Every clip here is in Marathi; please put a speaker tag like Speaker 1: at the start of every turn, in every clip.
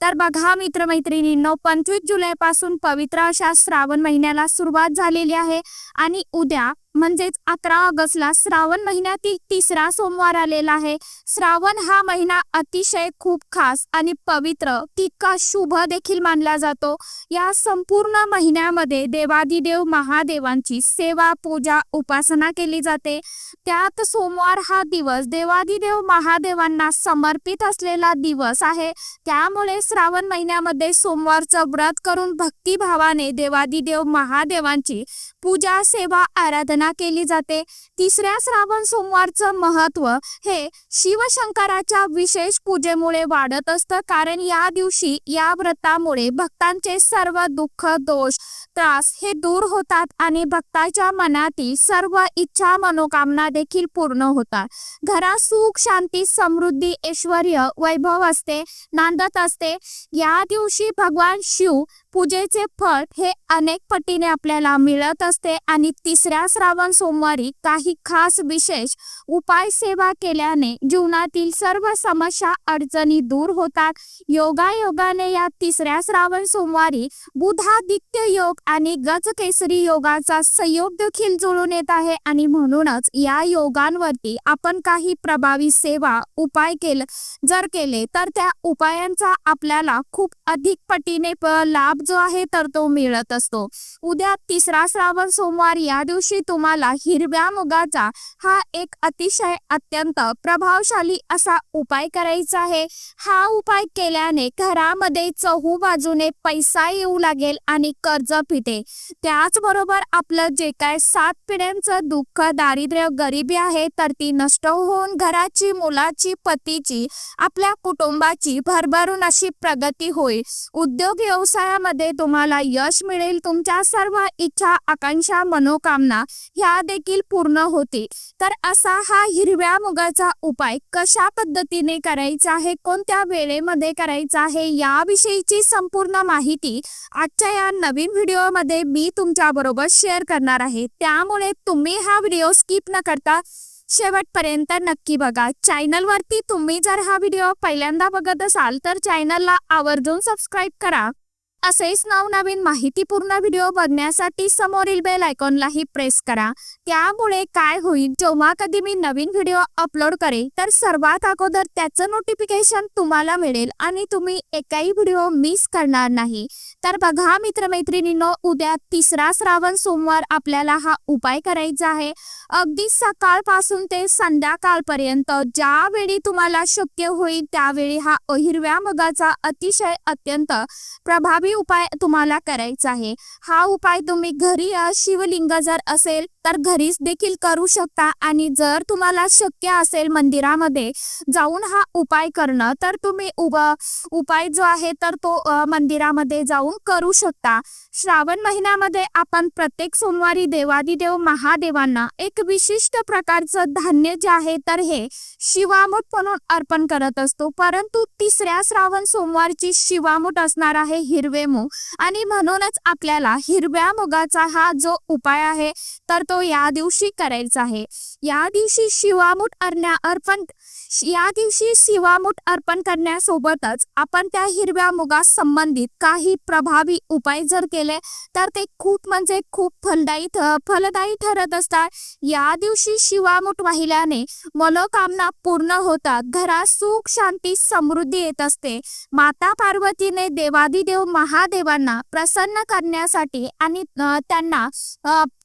Speaker 1: तर बघा मित्रमैत्रिणींनो पंचवीस जुलै पासून पवित्र अशा श्रावण महिन्याला सुरुवात झालेली आहे. आणि उद्या म्हणजेच अकरा ऑगस्टला श्रावण महिन्यातील तिसरा सोमवार आलेला आहे. श्रावण हा महिना अतिशय खूप खास आणि पवित्र तितका शुभ देखील मानला जातो. या संपूर्ण महिन्यामध्ये देवादिदेव महादेवांची सेवा पूजा उपासना केली जाते. त्यात सोमवार हा दिवस देवादिदेव महादेवांना समर्पित असलेला दिवस आहे. त्यामुळे श्रावण महिन्यामध्ये सोमवारचं व्रत करून भक्तिभावाने देवादिदेव महादेवांची पूजा सेवा आराधना केली जाते. तिसऱ्या श्रावण सोमवारचं महत्त्व हे शिवशंकराच्या विशेष पूजेमुळे वाढत असतं. कारण या दिवशी या व्रतामुळे भक्तांचे सर्व दुःख दोष त्रास हे दूर होतात आणि भक्ताच्या मनातील सर्व इच्छा मनोकामना देखील पूर्ण होतात. घरात सुख शांती समृद्धी ऐश्वर वैभव असते नांदत असते. या दिवशी भगवान शिव पूजेचे फळ हे अनेक पटीने आपल्याला मिळत असते आणि तिसऱ्या श्रावण सोमवारी काही खास विशेष उपाय सेवा केल्याने जीवनातील सर्व समस्या अडचणी दूर होतात. योगायोगाने या तिसऱ्या श्रावण सोमवारी बुधादित्य योग आणि गजकेसरी योगाचा संयोग देखील जुळून येत आहे आणि म्हणूनच या योगांवरती आपण काही प्रभावी सेवा उपाय केलं जर केले तर त्या उपायांचा आपल्याला खूप अधिक पटीने प- लाभ जो आहे तर तो मिळत असतो. उद्या तिसरा श्रावण सोमवार या दिवशी तुम्हाला हिरव्या मुगाचा हा एक अतिशय अत्यंत प्रभावशाली असा उपाय करायचा आहे. हा उपाय केल्याने घरामध्ये चहू बाजूने पैसा येऊ लागेल आणि कर्ज फिटे. त्याचबरोबर आपलं जे काय सात पिढ्यांचं दुःख दारिद्र्य गरिबी आहे तर ती नष्ट होऊन घराची मुलाची पतीची आपल्या कुटुंबाची भरभरून अशी प्रगती होईल. उद्योग व्यवसायामध्ये तुम्हाला यश मिळेल. तुमच्या सर्व इच्छा आकांक्षा मनोकामना ह्या देखील पूर्ण होतील. तर असा हा हिरव्या मुगाचा उपाय कशा पद्धतीने करायचा आहे? कोणत्या वेळेमध्ये करायचा आहे? याविषयीची संपूर्ण माहिती आजच्या या नवीन व्हिडिओमध्ये मी तुमच्या बरोबर शेअर करणार आहे. त्यामुळे तुम्ही हा व्हिडिओ स्किप न करता शेवटपर्यंत नक्की बघा. चॅनलवरती तुम्ही जर हा व्हिडिओ पहिल्यांदा बघत असाल तर चॅनलला आवर्जून सबस्क्राईब करा. असेच नवनवीन माहितीपूर्ण व्हिडिओ बघण्यासाठी समोरील बेल आयकॉनलाही प्रेस करा. त्यामुळे काय होईल जेव्हा कधी मी नवीन व्हिडिओ अपलोड करेल तर सर्वात अगोदर त्याचं नोटिफिकेशन तुम्हाला मिळेल आणि तुम्ही एकही व्हिडिओ मिस करणार नाही. तर बघा मित्रमैत्रिणींनो उद्या तिसरा श्रावण सोमवार आपल्याला हा उपाय करायचा आहे. अगदी सकाळपासून ते संध्याकाळपर्यंत ज्यावेळी तुम्हाला शक्य होईल त्यावेळी हा हिरव्या मगाचा अतिशय अत्यंत प्रभावी उपाय तुम्हाला करायचा आहे. हा उपाय तुम्ही घरी शिवलिंग जर असेल तर घरीच देखील करू शकता आणि जर तुम्हाला शक्य असेल मंदिरामध्ये जाऊन हा उपाय करणं तर तुम्ही उपाय जो आहे तर तो मंदिरामध्ये जाऊन करू शकता. श्रावण महिन्यामध्ये आपण प्रत्येक सोमवारी देवादिदेव महादेवांना एक विशिष्ट प्रकारचं धान्य जे आहे तर हे शिवामूठ म्हणून अर्पण करत असतो. परंतु तिसऱ्या श्रावण सोमवारची शिवामूठ असणार आहे हिरवे मूग आणि म्हणूनच आपल्याला हिरव्या मुगाचा हा जो उपाय आहे तर तो या दिवशी करायचा आहे. या दिवशी शिवामूठ अर्ण्या अर्पण या दिवशी शिवामूठ अर्पण करण्यासोबतच आपण त्या हिरव्या मुगास संबंधित काही प्रभावी उपाय जर केले तर ते खूप म्हणजे खूप फलदायी फलदायी ठरत असतात. या दिवशी शिवामूठ वाहिल्याने मनोकामना पूर्ण होतात घरात सुख शांती समृद्धी येत असते. माता पार्वतीने देवादिदेव महादेवांना प्रसन्न करण्यासाठी आणि त्यांना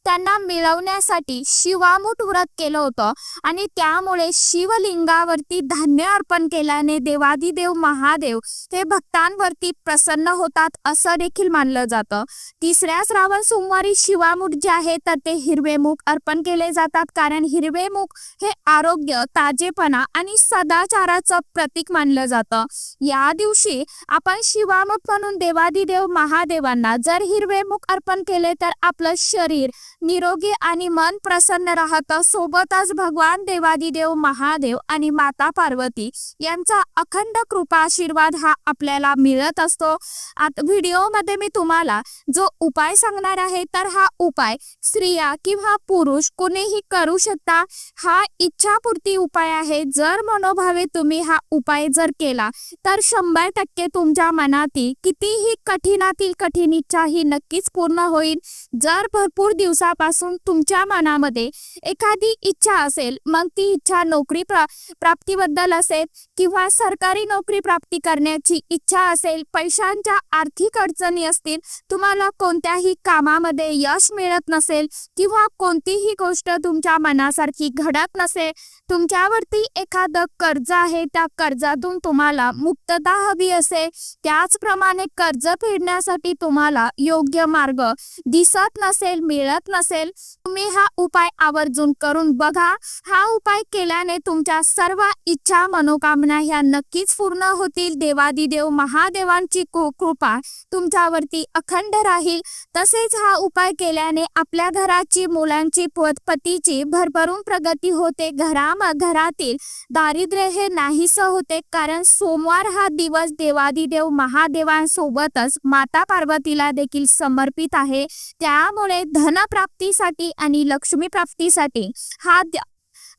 Speaker 1: त्यांना मिळवण्यासाठी शिवामूठ व्रत केलं होतं. आणि त्यामुळे शिवलिंगावरती धान्य अर्पण केल्याने देवादिदेव महादेव ते भक्तांवरती प्रसन्न होतात असं देखील मानलं जातं. तिसऱ्या श्रावण सोमवारी शिवामूठ जे आहे तर ते हिरवे मूग अर्पण केले जातात. कारण हिरवे मूग हे आरोग्य ताजेपणा आणि सदाचाराचं प्रतीक मानलं जातं. या दिवशी आपण शिवामूठ म्हणून देवादिदेव महादेवांना जर हिरवे मूग अर्पण केले तर आपलं शरीर निरोगी आणि मन प्रसन्न राहतं. सोबतच भगवान देवादिदेव महादेव आणि माता पार्वती यांचा अखंड कृपा आशीर्वाद हा आपल्याला मिळत असतो. आता व्हिडिओमध्ये मी तुम्हाला जो उपाय सांगणार आहे तर हा उपाय स्त्रिया किंवा पुरुष कोणीही करू शकता. हा इच्छापूर्ती उपाय आहे. जर मनोभावे तुम्ही हा उपाय जर केला तर शंभर टक्के तुमच्या मनातील कितीही कठीणातील कठीण इच्छा ही नक्कीच पूर्ण होईल. जर भरपूर दिवसापासून तुमच्या मनामध्ये एखादी इच्छा असेल मग ती इच्छा नोकरी प्रा प्राप्तीबद्दल असेल किंवा सरकारी नोकरी प्राप्ती करण्याची इच्छा असेल पैशांच्या आर्थिक अडचणी असतील तुम्हाला कोणत्याही कामामध्ये यश मिळत नसेल किंवा कोणतीही गोष्ट तुमच्या मनासारखी घडत नसेल तुमच्यावरती एखादं कर्ज आहे त्या कर्जातून तुम्हाला मुक्तता हवी असेल त्याचप्रमाणे कर्ज फेडण्यासाठी तुम्हाला योग्य मार्ग दिसत नसेल मिळत नसेल तुम्ही हा उपाय आवर्जून करून बघा. हा उपाय केल्याने तुमच्या सर्व इच्छा मनोकामना ह्या नक्कीच पूर्ण होतील. देवादिदेव महादेवांची कृपा तुमच्यावरती अखंड राहील. तसेच हा उपाय केल्याने आपल्या घराची मुलांची पतीची भरभरून प्रगती होते. घरा घरातील दारिद्र्य हे नाहीसं होते. कारण सोमवार हा दिवस देवादिदेव महादेवांसोबतच माता पार्वतीला देखील समर्पित आहे. त्यामुळे धनप्राप्तीसाठी आणि लक्ष्मी प्राप्तीसाठी हा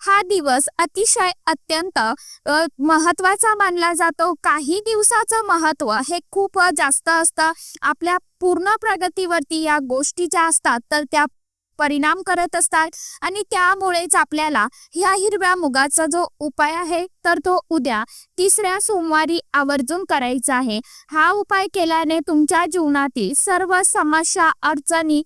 Speaker 1: हा दिवस अतिशय अत्यंत महत्त्वाचा मानला जातो. काही दिवसाचं महत्त्व हे खूप जास्त असतं. आपल्या पूर्ण प्रगतीवरती या गोष्टी ज्या असतात तर त्या परिणाम करत असतात. आणि त्यामुळेच आपल्याला ह्या हिरव्या मुगाचा जो उपाय आहे तर तो उद्या तिसऱ्या सोमवारी आवर्जून करायचा आहे. हा उपाय केल्याने तुमच्या जीवनातील सर्व समस्या अडचणी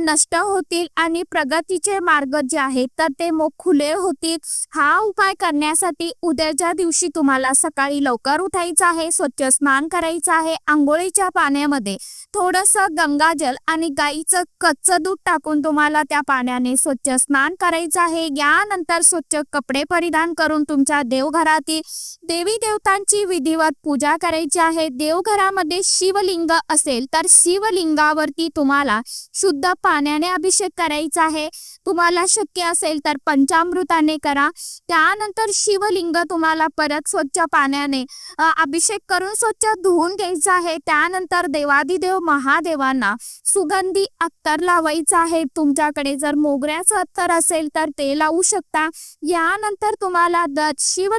Speaker 1: नष्ट होतील आणि प्रगतीचे मार्ग जे आहेत तर ते मग खुले होतील. हा उपाय करण्यासाठी उद्याच्या दिवशी तुम्हाला सकाळी लवकर उठायचं आहे स्वच्छ स्नान करायचं आहे. आंघोळीच्या पाण्यामध्ये थोडंसं गंगाजल आणि गाईचं कच्चं दूध टाकून तुम्हाला त्या पाण्याने स्वच्छ स्नान करायचं आहे. यानंतर स्वच्छ कपडे परिधान करून तुमच्या देवघरातील देवी देवतांची विधिवत पूजा करायची आहे. देवघरामध्ये शिवलिंग असेल तर शिवलिंगावरती तुम्हाला शुद्ध पाण्याने अभिषेक करायचा आहे. तुम्हाला शक्य असेल तर पंचामृताने करा. त्यानंतर शिवलिंग तुम्हाला परत स्वच्छ पाण्याने अभिषेक करून स्वच्छ धुवून घ्यायचा आहे. त्यानंतर देवादिदेव महादेवांना सुगंधी अत्तर लावायचं आहे. तुमच्याकडे जर मोगऱ्याचं अत्तर असेल तर ते लावू शकता. यानंतर तुम्हाला द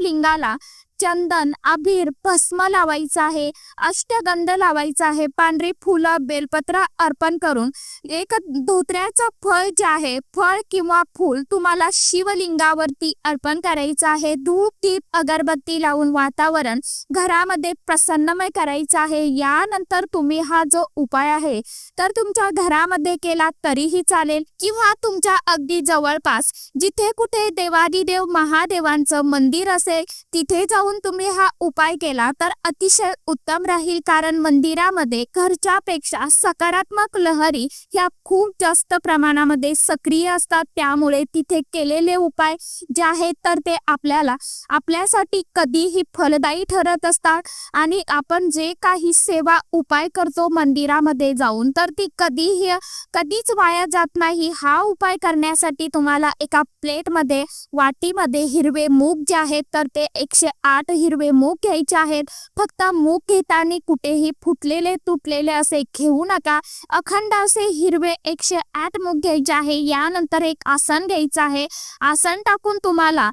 Speaker 1: लिंगाला चंदन अबीर भस्म लावायचा आहे अष्टगंध लावायचा आहे पांढरी फुलं बेलपत्र अर्पण करून. एक धोत्र्याचं फळ जे आहे फळ किंवा फूल तुम्हाला शिवलिंगावरती अर्पण करायचं आहे. धूप दीप अगरबत्ती लावून वातावरण घरामध्ये प्रसन्नमय करायचं आहे. यानंतर तुम्ही हा जो उपाय आहे तर तुमच्या घरामध्ये केला तरीही चालेल किंवा तुमच्या अगदी जवळपास जिथे कुठे देवादिदेव महादेवांचं मंदिर असेल तिथे जाऊन तुम्ही हा उपाय केला तर अतिशय उत्तम राहील. कारण मंदिरामध्ये घरच्या पेक्षा सकारात्मक लहरी ह्या खूप जास्त प्रमाणामध्ये सक्रिय असतात. त्यामुळे तिथे केलेले उपाय जे आहेत तर ते आपल्याला आपल्यासाठी कधीही फलदायी ठरत असतात. आणि आपण जे काही सेवा उपाय करतो मंदिरामध्ये जाऊन तर ती कधीही कधीच वाया जात नाही. हा उपाय करण्यासाठी तुम्हाला एका प्लेटमध्ये वाटीमध्ये हिरवे मूग जे आहेत तर ते एकशे आठ हिरवे मूग घ्यायचे आहेत. फक्त मूग घेताना कुठेही फुटलेले तुटलेले असे घेऊ नका. अखंड असे हिरवे एकशे आठ मूग घ्यायचे आहे. यानंतर एक आसन घ्यायचं आहे. आसन टाकून तुम्हाला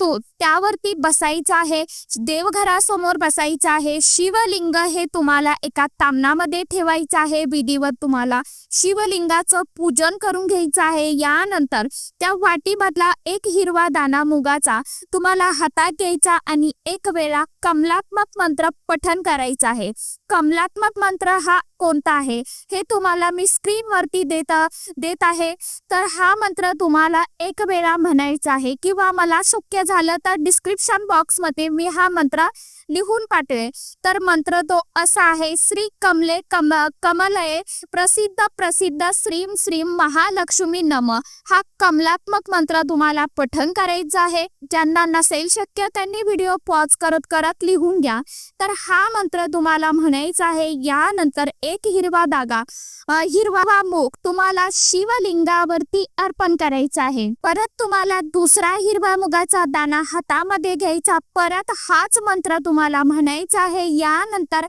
Speaker 1: तो त्यावरती बसायचं आहे. देवघरासमोर बसायचं आहे. शिवलिंग हे तुम्हाला एका तामणामध्ये ठेवायचं आहे. विधीवर तुम्हाला शिवलिंगाचं पूजन करून घ्यायचं आहे. यानंतर त्या वाटीमधला एक हिरवा दाना मुगाचा तुम्हाला हातात घ्यायचा आणि एक वेळा कमलात्मक मंत्र पठन करायचं आहे. कमलात्मक मंत्र हा कोणता आहे? हे तुम्हाला मी स्क्रीनवरती देत देत आहे. तर हा मंत्र तुम्हाला एक वेळा म्हणायचा आहे किंवा मला शक्य झालं तर डिस्क्रिप्शन बॉक्समध्ये मी हा मंत्र लिहून पाठवे तर मंत्र तो असा आहे श्री कमले कम कमलये प्रसिद्ध प्रसिद्ध श्रीम श्रीम महालक्ष्मी नम. हा कमलात्मक मंत्र तुम्हाला पठन करायचा आहे. ज्यांना नसेल शक्य त्यांनी व्हिडिओ पॉज करत करत लिहून घ्या. तर हा मंत्र तुम्हाला म्हणायचा आहे यानंतर एक हिरवा धागा. हिरवा मूग तुम्हाला शिवलिंगावरती अर्पण करायचा आहे. परत तुम्हाला दुसरा हिरवा मुगाचा दाना हातामध्ये घ्यायचा. परत हाच मंत्र तुम्हाला म्हणायचा आहे. यानंतर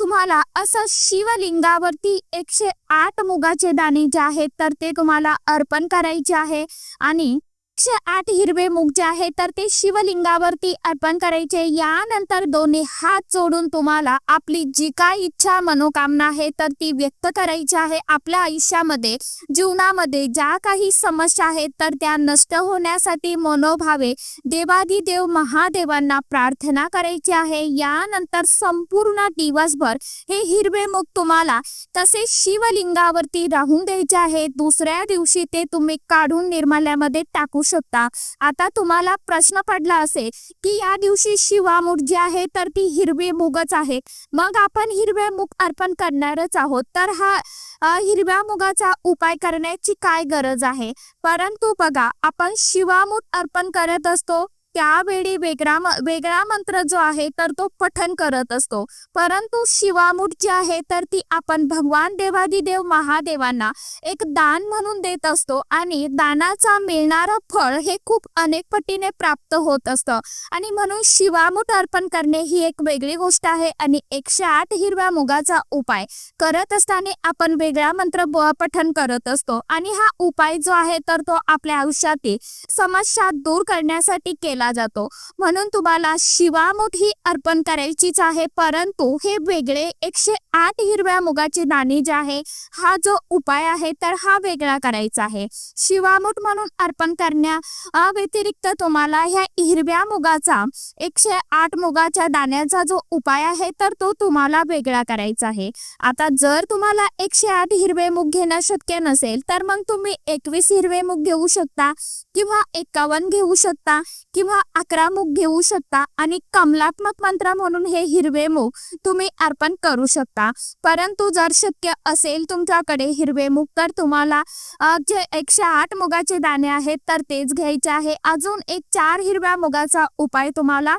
Speaker 1: तुम्हाला असं शिवलिंगावरती एकशे आठ मुगाचे दाणे जे आहेत तर ते तुम्हाला अर्पण करायचे आहे. आणि एकशे आठ हिरवे मुख जे आहे तर ते शिवलिंगावरती अर्पण करायचे. यानंतर दोन्ही हात जोडून तुम्हाला आपली जी काय इच्छा मनोकामना आहे तर ती व्यक्त करायची आहे आपल्या आयुष्यामध्ये जीवनामध्ये. ज्या काही समस्या आहेत तर त्या नष्ट होण्यासाठी मनोभावे देवाधिदेव महादेवांना प्रार्थना करायची आहे. यानंतर संपूर्ण दिवसभर हे हिरवे मुख तुम्हाला तसे शिवलिंगावरती राहून द्यायचे आहे. दुसऱ्या दिवशी ते तुम्ही काढून निर्माल्यामध्ये टाकू शकता. आता तुम्हाला प्रश्न पडला असेल की या दिवशी शिवामूठ जी आहे तर ती हिरवी मूगच आहे. मग आपण हिरवे मुग अर्पण करणारच आहोत. तर हा हिरव्या मुगाचा उपाय करण्याची काय गरज आहे? परंतु बघा आपण शिवामूठ अर्पण करत असतो त्यावेळी वेगळा वेगळा मंत्र जो आहे तर तो पठन करत असतो. परंतु शिवामूठ जी आहे तर ती आपण भगवान देवादिदेव महादेवांना एक दान म्हणून देत असतो आणि दानाचा मिळणारं फळ हे खूप अनेक पटीने प्राप्त होत असतं. आणि म्हणून शिवामूठ अर्पण करणे ही एक वेगळी गोष्ट आहे आणि एकशे आठ हिरव्या मुगाचा उपाय करत असताना आपण वेगळा मंत्र पठन करत असतो. आणि हा उपाय जो आहे तर तो आपल्या आयुष्यातील समस्या दूर करण्यासाठी केला जातो. म्हणून तुम्हाला शिवामूठ ही अर्पण करायचीच आहे. परंतु हे वेगळे एकशे आठ हिरव्या मुगाचे दाणे जे आहे हा जो उपाय आहे तर हा वेगळा करायचा आहे. शिवामुठ म्हणून अर्पण करण्या व्यतिरिक्त तुम्हाला ह्या हिरव्या मुगाचा एकशे आठ मुगाच्या दाण्याचा जो उपाय आहे तर तो तुम्हाला वेगळा करायचा आहे. आता जर तुम्हाला एकशे आठ हिरवे मुग घेणं शक्य नसेल तर मग तुम्ही एकवीस हिरवे मूग घेऊ शकता. किंवा एकावन्न घेऊ शकता किंवा अकरा मूग घेऊ शकता आणि कमलात्मक मंत्र म्हणून हे हिरवे मूग तुम्ही अर्पण करू शकता. परंतु जर शक्य असेल तुमच्याकडे हिरवे मूग तर तुम्हाला जे एकशे आठ मुगाचे दाणे आहेत तर तेच घ्यायचे आहे. अजून एक चार हिरव्या मुगाचा उपाय तुम्हाला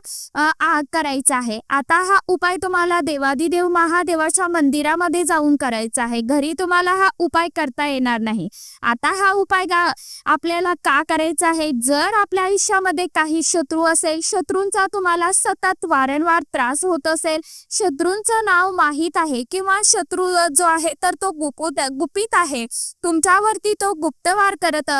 Speaker 1: करायचा आहे. आता हा उपाय तुम्हाला देवादिदेव महादेवाच्या मंदिरामध्ये जाऊन करायचा आहे. घरी तुम्हाला हा उपाय करता येणार नाही. आता हा उपाय आपल्याला का करायचा आहे. जर आपल्या आयुष्यामध्ये काही शत्रू असेल शत्रूंचा तुम्हाला सतत वारंवार त्रास होत असेल शत्रूंचं नाव माहीत आहे किंवा शत्रू जो आहे तर तो गुपित गुपित आहे. तुमच्यावरती तो गुप्तवार करत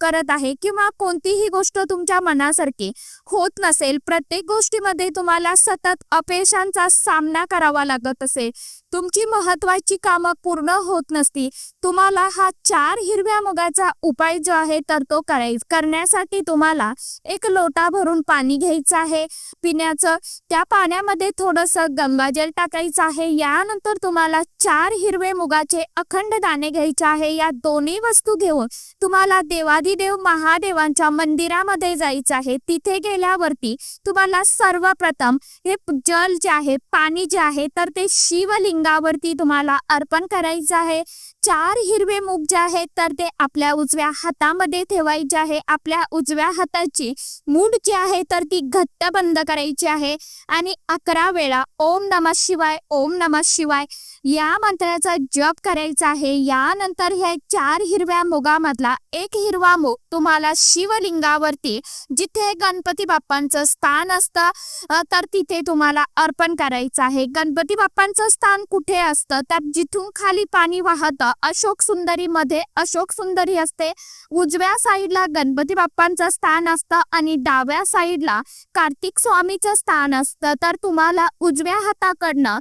Speaker 1: करत आहे किंवा कोणतीही गोष्ट तुमच्या मनासारखी होत नसेल प्रत्येक गोष्टीमध्ये तुम्हाला सतत अपयशांचा सामना करावा लागत असेल. तुमची महत्वाची कामं पूर्ण होत नसती. तुम्हाला हा चार हिरव्या मुगाचा उपाय जो आहे तर तो कराय करण्यासाठी तुम्हाला एक लोटा भरून पाणी घ्यायचं आहे. पिण्याचं त्या पाण्यामध्ये थोडंसं गंगाजल टाकायचं आहे. यानंतर तुम्हाला चार हिरवे मुगाचे अखंड दाणे घ्यायचे आहे. या दोन्ही वस्तू घेऊन तुम्हाला देवादिदेव महादेवांच्या मंदिरामध्ये जायचं आहे. तिथे गेल्यावरती तुम्हाला सर्वप्रथम हे जल जे आहे पाणी जे आहे तर ते शिवलिंग अंगावरती तुम्हाला अर्पण करायचं आहे. चार हिरवे मूग जे आहेत तर ते आपल्या उजव्या हातामध्ये ठेवायचे आहे. आपल्या उजव्या हाताची मूठ जी आहे तर ती घट्ट बंद करायची आहे. आणि अकरा वेळा ओम नमः शिवाय ओम नमः शिवाय या मंत्राचा जप करायचा आहे. यानंतर ह्या चार हिरव्या मुगामधला एक हिरवा मूग तुम्हाला शिवलिंगावरती जिथे गणपती बाप्पांचं स्थान असतं तर तिथे तुम्हाला अर्पण करायचं आहे. गणपती बाप्पांचं स्थान कुठे असतं? तर जिथून खाली पाणी वाहतं अशोक सुंदरी मध्ये. अशोक सुंदरी असते. उजव्या साईडला गणपती बाप्पांचं स्थान असतं आणि डाव्या साईडला कार्तिक स्वामीचं स्थान असतं. तर तुम्हाला उजव्या हाताकडनं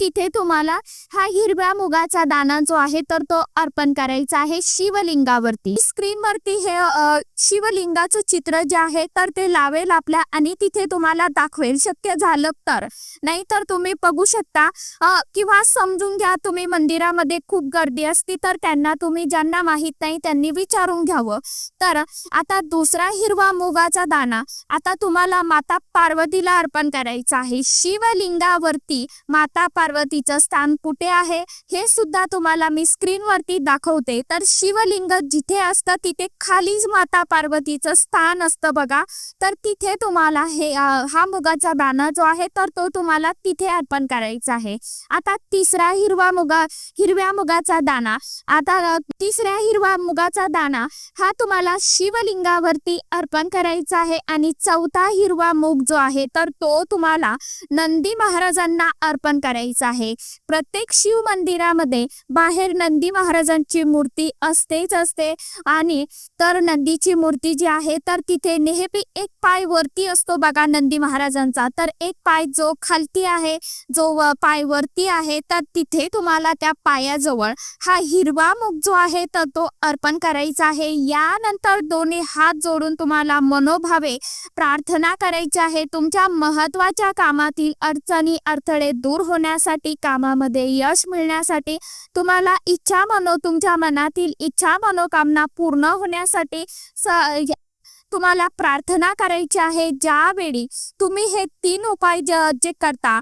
Speaker 1: तिथे तुम्हाला हा हिरव्या मुगाचा दाना जो आहे तर तो अर्पण करायचा आहे शिवलिंगावरती. स्क्रीनवरती हे शिवलिंगाचं चित्र जे आहे तर ते लावेल आपल्या आणि तिथे तुम्हाला दाखवेल शक्य झालं तर. नाहीतर तुम्ही बघू शकता किंवा समजून घ्या तुम्ही मंदिरामध्ये खूप गर्दी असती तर त्यांना तुम्ही ज्यांना माहीत नाही त्यांनी विचारून घ्यावं. तर आता दुसरा हिरवा मुगाचा दाना आता तुम्हाला माता पार्वतीला अर्पण करायचं आहे. शिवलिंगावरती माता पार्वतीचं स्थान कुठे आहे हे सुद्धा तुम्हाला मी स्क्रीनवरती दाखवते. तर शिवलिंग जिथे असतं तिथे खालीच माता पार्वतीचं स्थान असतं बघा. तर तिथे तुम्हाला हे हा मुगाचा बॅनर जो आहे तर तो तुम्हाला तिथे अर्पण करायचा आहे. आता तिसरा हिरवा मुगा हिरव्या मुगाचा दाणा आता तिसऱ्या हिरवा मुगाचा दाणा हा तुम्हाला शिवलिंगावरती अर्पण करायचा आहे. आणि चौथा हिरवा मूग जो आहे तर तो तुम्हाला नंदी महाराजांना अर्पण करायचा आहे. प्रत्येक प्रत्येक शिव मंदिरामध्ये बाहेर नंदी महाराजांची मूर्ती असतेच असते. आणि तर नंदीची मूर्ती जी आहे तर तिथे नेहमी एक पाय वरती असतो बघा नंदी महाराजांचा. तर एक पाय जो खालती आहे जो पाय वरती आहे तर तिथे तुम्हाला त्या पायाजवळ हा हिरवा मुख जो आहे तर तो अर्पण करायचा आहे. यानंतर दोन्ही हात जोडून तुम्हाला मनोभावे प्रार्थना करायची आहे. तुमच्या महत्त्वाच्या कामातील अडचणी अडथळे दूर होण्यासाठी कामामध्ये यश मिळण्यासाठी तुम्हाला इच्छा मनो तुमच्या मनातील इच्छा मनोकामना पूर्ण होण्यासाठी स- तुम्हाला प्रार्थना करायची आहे. ज्यावेळी तुम्ही हे तीन उपाय जे जे करता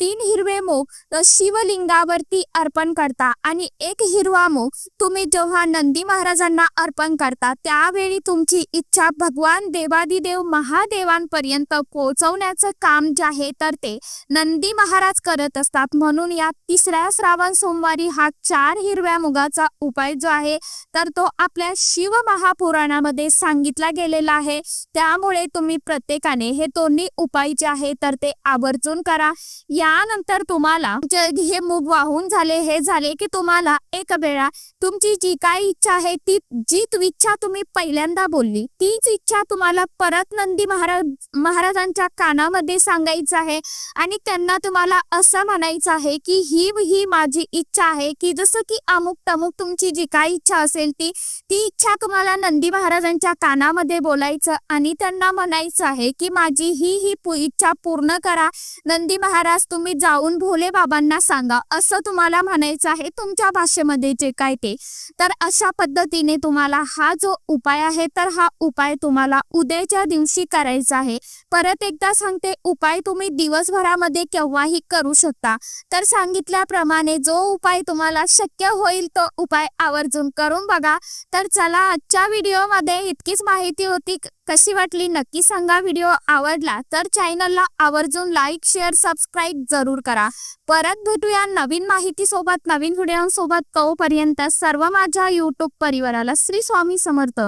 Speaker 1: तीन हिरवे मूग शिवलिंगावरती अर्पण करता आणि एक हिरवा मूग तुम्ही जेव्हा नंदी महाराजांना अर्पण करता त्यावेळी तुमची इच्छा भगवान देवादिदेव महादेवांपर्यंत पोहोचवण्याचं काम जे आहे तर ते नंदी महाराज करत असतात. म्हणून या तिसऱ्या श्रावण सोमवारी हा चार हिरव्या मुगाचा उपाय जो आहे तर तो आपल्या शिव महापुराणामध्ये सांगितला गेलेला आहे. त्यामुळे तुम्ही प्रत्येकाने हे दोन्ही उपाय जे आहे तर ते आवर्जून करा. यानंतर तुम्हाला हे मूग वाहून झाले हे झाले की तुम्हाला एक वेळा तुमची जी काही इच्छा आहे ती जी इच्छा तुम्ही पहिल्यांदा बोलली तीच इच्छा तुम्हाला परत नंदी महाराज महाराजांच्या कानामध्ये सांगायचं आहे. आणि त्यांना तुम्हाला असं म्हणायचं आहे की ही ही माझी इच्छा आहे की जसं की अमुक तमुक तुमची जी काही इच्छा असेल ती ती इच्छा तुम्हाला नंदी महाराजांच्या कानामध्ये बोलायचं आणि त्यांना म्हणायचं आहे की माझी ही ही इच्छा पूर्ण करा. नंदी महाराज तुम्ही जाऊन भोले बाबांना सांगा. असं तुम्हाला म्हणायचं आहे तुमच्या भाषेमध्ये जे काय ते. तर अशा पद्धतीने तुम्हाला हा जो उपाय आहे तर हा उपाय तुम्हाला उद्याच्या दिवशी करायचा आहे. परत एकदा सांगते उपाय तुम्ही दिवसभरामध्ये केव्हाही करू शकता. तर सांगितल्याप्रमाणे जो उपाय तुम्हाला शक्य होईल तो उपाय आवर्जून करून बघा. तर चला आजच्या व्हिडिओमध्ये इतकीच माहिती होती. क- कशी वाटली? नक्की सांगा. व्हिडिओ आवडला तर चॅनलला आवर्जून लाईक शेअर सबस्क्राईब जरूर करा. परत भेटूया नवीन माहिती सोबत नवीन व्हिडिओसोबत तोपर्यंत सर्व माझ्या युट्यूब परिवाराला श्री स्वामी समर्थ.